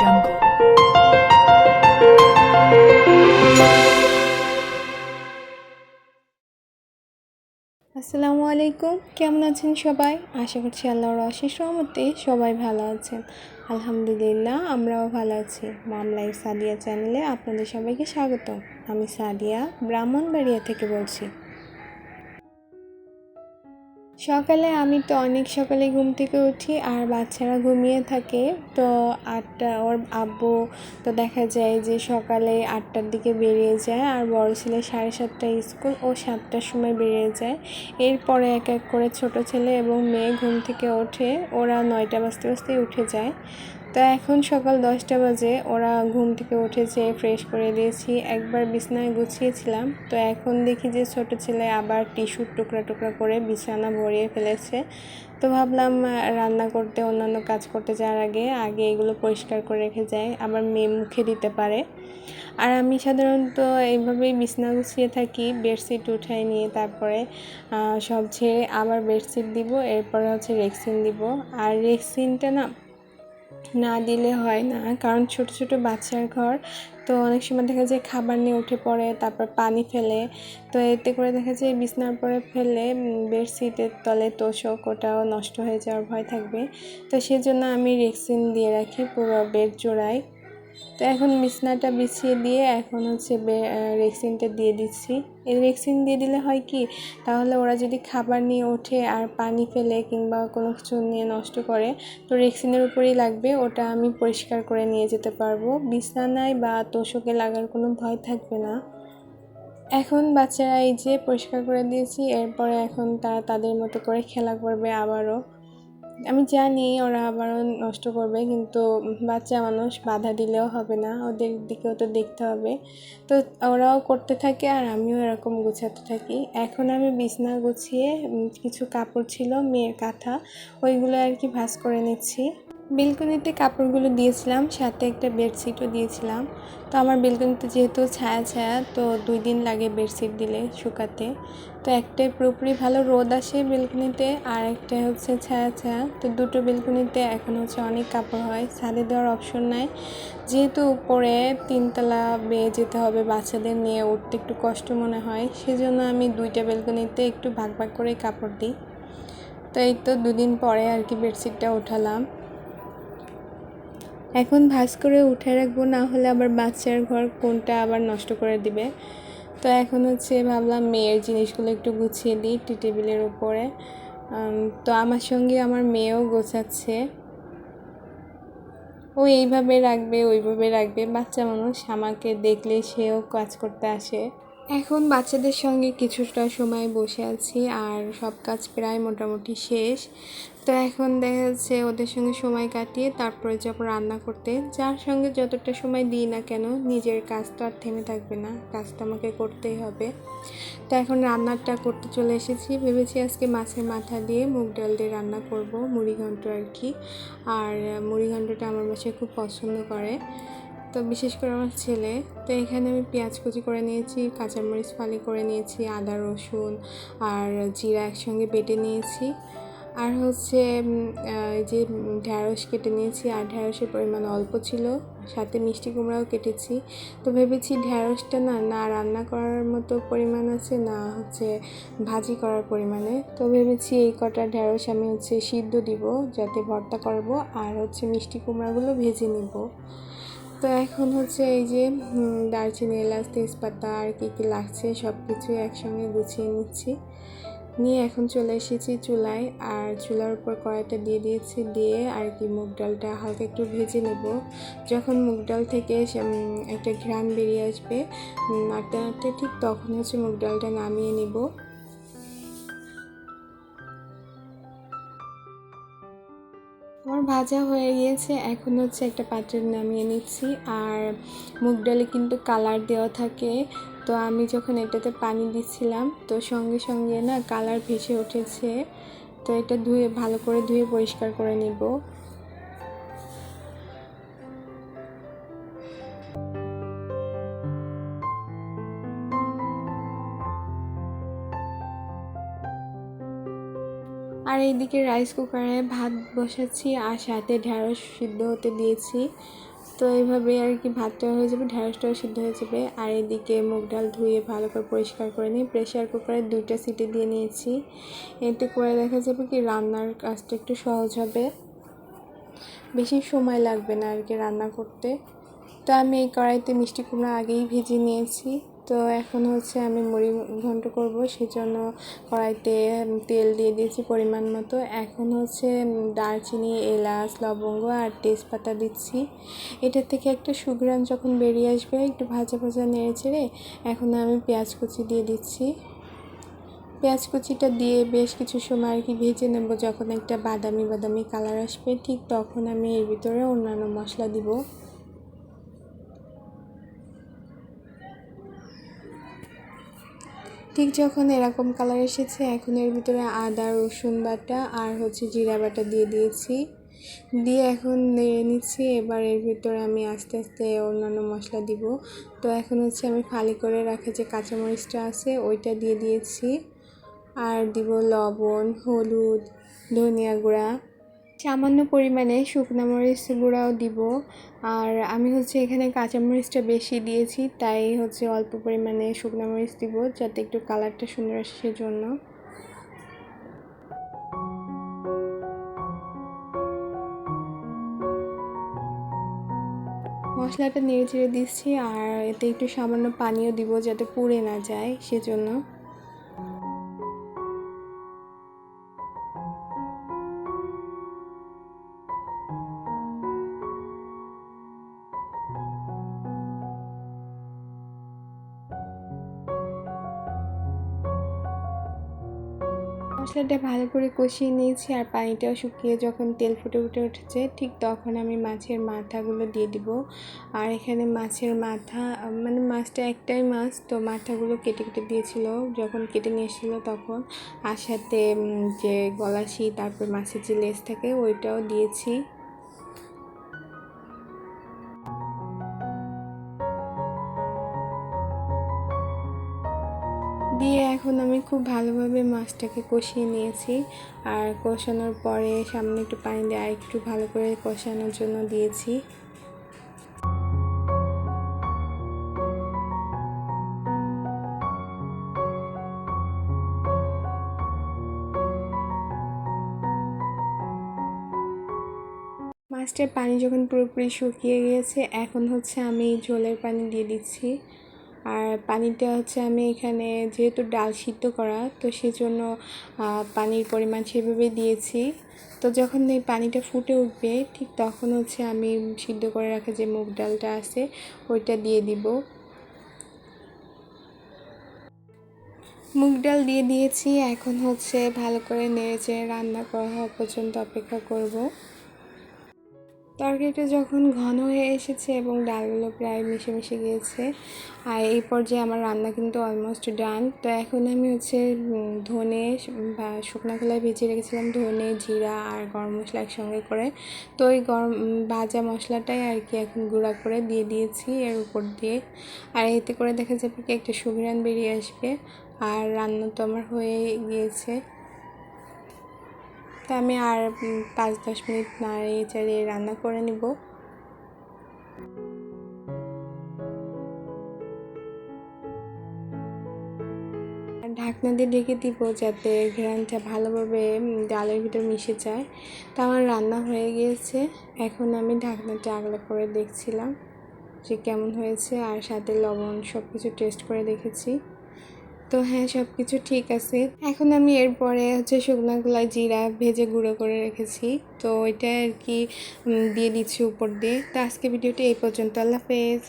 jungle. আসসালামু আলাইকুম। কেমন আছেন সবাই? আশা করছি আল্লাহর অশেষ রহমতে সবাই ভালো আছেন। আলহামদুলিল্লাহ, আমরাও ভালো আছি। মাম লাইফ সাদিয়া চ্যানেলে আপনাদের সবাইকে স্বাগত আমি সাদিয়া, ব্রাহ্মণবাড়িয়া থেকে বলছি। সকালে আমি তো অনেক সকালে ঘুম থেকে উঠি আর বাচ্চারা ঘুমিয়ে থাকে। তো আটটা, ওর আব্বু তো দেখা যায় যে সকালে আটটার দিকে বেরিয়ে যায় আর বড় ছেলে সাড়ে সাতটায় স্কুল, ও সাতটার সময় বেরিয়ে যায়। এরপরে এক এক করে ছোট ছেলে এবং মেয়ে ঘুম থেকে ওঠে। ওরা নয়টা বাজতে বাজতেই উঠে যায়। তো এখন সকাল দশটা বাজে। ওরা ঘুম থেকে উঠেছে ফ্রেশ করে দিয়েছি। একবার বিছানায় গুছিয়েছিলাম। তো এখন দেখি যে ছোট ছেলে আবার টিস্যুর টুকরা টুকরা করে বিছানা ভরিয়ে ফেলেছে। তো ভাবলাম রান্না করতে, অন্যান্য কাজ করতে যাওয়ার আগে আগে এগুলো পরিষ্কার করে রেখে যায় আবার মেয়ে মুখে দিতে পারে। আর আমি সাধারণত এইভাবেই বিছানা গুছিয়ে থাকি বেডশিট উঠাই নিয়ে তারপরে সব ছেড়ে আবার বেডশিট দিব, এরপরে হচ্ছে রেক্সিন দিব। আর রেক্সিনটা না না দিলে হয় না। কারণ ছোট ছোট বাচ্চার ঘর, তো অনেক সময় দেখা যায় খাবার নিয়ে উঠে পড়ে, তারপর পানি ফেলে। তো এতে করে দেখা যায় বিছনার পরে ফেলে বেডশিটের তলে তোষক, ওটাও নষ্ট হয়ে যাওয়ার ভয় থাকবে। তো সেজন্য আমি রেক্সিন দিয়ে রাখি পুরো বেড জোড়ায়। তো এখন বিছনাটা বিছিয়ে দিয়ে এখন হচ্ছে রেক্সিনটা দিয়ে দিচ্ছি। এই রেক্সিন দিয়ে দিলে হয় কি, তাহলে ওরা যদি খাবার নিয়ে ওঠে আর পানি ফেলে কিংবা কোনো কিছু নিয়ে নষ্ট করে, তো রেক্সিনের উপরেই লাগবে, ওটা আমি পরিষ্কার করে নিয়ে যেতে পারব। বিছানায় বা তোষকে লাগার কোনো ভয় থাকবে না। এখন বাচ্চারা এই যে পরিষ্কার করে দিয়েছি, এরপরে এখন তারা তাদের মতো করে খেলা করবে আবারও। আমি জানি ওরা আবারও নষ্ট করবে, কিন্তু বাচ্চা মানুষ বাধা দিলেও হবে না, ওদের দিকেও তো দেখতে হবে। তো ওরাও করতে থাকে আর আমিও এরকম গুছাতে থাকি। এখন আমি বিছনা গুছিয়ে কিছু কাপড় ছিল, মেয়ের কাঁথা, ওইগুলো আর কি ভাঁজ করে নিচ্ছি। বেলকনিতে কাপড়গুলো দিয়েছিলাম, সাথে একটা বেডশিটও দিয়েছিলাম। তো আমার বেলকনিতে যেহেতু ছায়া ছায়া, তো দুই দিন লাগে বেডশিট দিলে শুকাতে। তো একটাই পুরোপুরি ভালো রোদ আসে বেলকনিতে, আর একটা হচ্ছে ছায়া ছায়া। তো দুটো বেলকনিতে এখন হচ্ছে অনেক কাপড় হয়, ছাদে দেওয়ার অপশন নাই। যেহেতু উপরে তিনতলা বেয়ে যেতে হবে, বাচ্চাদের নিয়ে উঠতে একটু কষ্ট মনে হয়, সেজন্য আমি দুইটা বেলকনিতে একটু ভাগ ভাগ করে কাপড় দিই। তো এই তো দুদিন পরে আর কি বেডশিটটা উঠালাম। এখন ভাঁজ করে উঠে রাখব, না হলে আবার বাচ্চার ঘর কোনটা আবার নষ্ট করে দিবে। তো এখন হচ্ছে ভাবলাম মেয়ের জিনিসগুলো একটু গুছিয়ে দিই টি টেবিলের উপরে। তো আমার সঙ্গে আমার মেয়েও গোছাচ্ছে। ও এইভাবে রাখবে, ওইভাবে রাখবে। বাচ্চা মানুষ আমাকে দেখলে সেও কাজ করতে আসে। এখন বাচ্চাদের সঙ্গে কিছুটা সময় বসে আছি আর সব কাজ প্রায় মোটামুটি শেষ। তো এখন দেখা যাচ্ছে ওদের সঙ্গে সময় কাটিয়ে তারপরে যাব রান্না করতে। যার সঙ্গে যতটা সময় দিই না কেন, নিজের কাজ তো আর থেমে থাকবে না কাজটা আমাকে করতেই হবে। তো এখন রান্নাটা করতে চলে এসেছি। ভেবেছি আজকে মাছের মাথা দিয়ে মুগ ডাল দিয়ে রান্না করব মুড়ি ঘন্ট আর কি। আর মুড়ি ঘন্টটা আমার বাসায় খুব পছন্দ করে। তো বিশেষ করে আমার ছেলে, তো এখানে আমি পেঁয়াজ কুচি করে নিয়েছি, কাঁচামরিচ ফালি করে নিয়েছি, আদা, রসুন আর জিরা একসঙ্গে বেটে নিয়েছি। আর হচ্ছে যে ঢ্যাঁড়স কেটে নিয়েছি, আর ঢ্যাঁড়সের পরিমাণ অল্প ছিল, সাথে মিষ্টি কুমড়াও কেটেছি। তো ভেবেছি ঢ্যাঁড়সটা না না রান্না করার মতো পরিমাণ আছে, না হচ্ছে ভাজি করার পরিমাণে। তো ভেবেছি এই কটা ঢ্যাঁড়স আমি হচ্ছে সিদ্ধ দিব, যাতে ভর্তা করব, আর হচ্ছে মিষ্টি কুমড়াগুলো ভেজে নিব। তো এখন হচ্ছে এই যে দারচিনি, এলাচ, তেজপাতা আর কী কী লাগছে সব কিছু একসঙ্গে গুছিয়ে নিচ্ছি। নিয়ে এখন চলে এসেছি চুলায়, আর চুলার উপর কড়াইটা দিয়ে দিয়েছি, দিয়ে আর কি মুগ ডালটা হালকা একটু ভেজে নেব। যখন মুগ ডাল থেকে একটা ঘ্রাণ বেরিয়ে আসবে নাড়তে নাড়তে ঠিক তখন হচ্ছে মুগ ডালটা নামিয়ে নিব। আমার ভাজা হয়ে গিয়েছে। এখন হচ্ছে একটা পাত্রে নামিয়ে নিচ্ছি। আর মুগ ডালে কিন্তু কালার দেওয়া থাকে। তো আমি যখন এটাতে পানি দিচ্ছিলাম, তো সঙ্গে সঙ্গে না কালার ভেসে উঠেছে। তো এটা ধুয়ে, ভালো করে ধুয়ে পরিষ্কার করে নিব। এইদিকে রাইস কুকারে ভাত বসাচ্ছি আর সাথে ঢ্যাঁড়স সিদ্ধ হতে দিয়েছি। তো এইভাবে আর কি ভাতটা হয়ে যাবে ঢ্যাঁড়সটাও সিদ্ধ হয়ে যাবে। আর এদিকে মুগ ডাল ধুয়ে ভালো করে পরিষ্কার করে নিয়ে প্রেশার কুকারে দুইটা সিটি দিয়ে নিয়েছি। এতে করে দেখা যাবে কি রান্নার কাজটা একটু সহজ হবে। বেশি সময় লাগবে না আর কি রান্না করতে। তো আমি এই কড়াইতে মিষ্টি কুমড়া আগেই ভেজে নিয়েছি। তো এখন হচ্ছে আমি মুড়ি ঘন্ট করব, সেজন্য কড়াইতে তেল দিয়ে দিয়েছি পরিমাণ মতো। এখন হচ্ছে দারচিনি, এলাচ, লবঙ্গ আর তেজপাতা দিচ্ছি। এটা থেকে একটা সুঘ্রাণ যখন বেরিয়ে আসবে, একটু ভাজা ভাজা নেড়ে চেড়ে এখন আমি পেঁয়াজ কুচি দিয়ে দিচ্ছি। পেঁয়াজ কুচিটা দিয়ে বেশ কিছু সময় আর কি ভেজে নেব, যখন একটা বাদামি বাদামি কালার আসবে, ঠিক তখন আমি এর ভিতরে অন্যান্য মশলা দিব। ঠিক যখন এরকম কালার এসেছে, এখন এর ভিতরে আদা, রসুন বাটা আর হচ্ছে জিরা বাটা দিয়ে দিয়েছি। দিয়ে এখন নেড়ে নিচ্ছি, এবার এর ভিতরে আমি আস্তে আস্তে অন্যান্য মশলা দিব। তো এখন হচ্ছে আমি ফালি করে রাখা যে কাঁচামরিচটা আছে, ওইটা দিয়ে দিয়েছি। আর দিব লবণ, হলুদ, ধনিয়া গুঁড়া। সামান্য পরিমাণে শুকনো মরিচ গুঁড়াও দিব। আর আমি হচ্ছে এখানে কাঁচামরিচটা বেশি দিয়েছি, তাই হচ্ছে অল্প পরিমাণে শুকনো মরিচ দিব, যাতে একটু কালারটা সুন্দর আসে সেজন্য। মশলাটা নেড়ে চেড়ে দিচ্ছি, আর এতে একটু সামান্য পানিও দিব যাতে পুড়ে না যায় সেজন্য। মশলাটা ভালো করে কষিয়ে নিয়েছি আর পানিটাও শুকিয়ে যখন তেল ফুটে ফুটে উঠেছে, ঠিক তখন আমি মাছের মাথাগুলো দিয়ে দিব। আর এখানে মাছের মাথা মানে মাছটা একটাই মাছ, তো মাথাগুলো কেটে কেটে দিয়েছিল। যখন কেটে নিয়ে তখন আর সাথে যে গলাশি তারপর মাছের যে লেস থাকে, ওইটাও দিয়েছি। দিয়ে এখন আমি খুব ভালোভাবে মাছটাকে কষিয়ে নিয়েছি। আর কষানোর পরে সামনে একটু পানি দিয়ে আর একটু ভালো করে কষানোর জন্য দিয়েছি। মাছটার পানি যখন পুরোপুরি শুকিয়ে গিয়েছে, এখন হচ্ছে আমি ঝোলের পানি দিয়ে দিচ্ছি। আর পানিটা হচ্ছে আমি এখানে যেহেতু ডাল সিদ্ধ করা, তো সেজন্য পানির পরিমাণ সেভাবে দিয়েছি। তো যখন এই পানিটা ফুটে উঠবে, ঠিক তখন হচ্ছে আমি সিদ্ধ করে রাখা যে মুগ ডালটা আছে, ওইটা দিয়ে দিব। মুগ ডাল দিয়ে দিয়েছি, এখন হচ্ছে ভালো করে নেড়ে রান্না করা হওয়া পর্যন্ত অপেক্ষা করব। তরকারিটা যখন ঘন হয়ে এসেছে এবং ডালগুলো প্রায় মিশে মিশে গিয়েছে, আর এই পর্যায়ে আমার রান্না কিন্তু অলমোস্ট ডান তো এখন আমি হচ্ছে ধনে বা শুকনো খোলায় ভেজে রেখেছিলাম ধনে, জিরা আর গরম মশলা একসঙ্গে করে। তো ওই গরম ভাজা মশলাটাই আর কি এখন গুঁড়া করে দিয়ে দিয়েছি এর উপর দিয়ে। আর এতে করে দেখা যাবে কি একটা সুবিরান বেরিয়ে আসবে, আর রান্না তো আমার হয়ে গিয়েছে। তো আমি আর পাঁচ দশ মিনিট নাড়িয়ে চাড়িয়ে রান্না করে নিব। ঢাকনা দিয়ে ঢেকে দিব যাতে ঘ্রানটা ভালোভাবে ডালের ভিতর মিশে যায়। তো আমার রান্না হয়ে গিয়েছে। এখন আমি ঢাকনাটা আগলা করে দেখছিলাম যে কেমন হয়েছে, আর সাথে লবণ সব কিছু টেস্ট করে দেখেছি। তো হ্যাঁ সব কিছু ঠিক আছে। এখন আমি এরপরে হচ্ছে শুকনাগুলা জিরা ভেজে গুঁড়ো করে রেখেছি। তো এটা আর কি দিয়ে দিচ্ছি উপর দিয়ে। তো আজকে ভিডিওটি এই পর্যন্ত। আল্লাহ হাফেজ।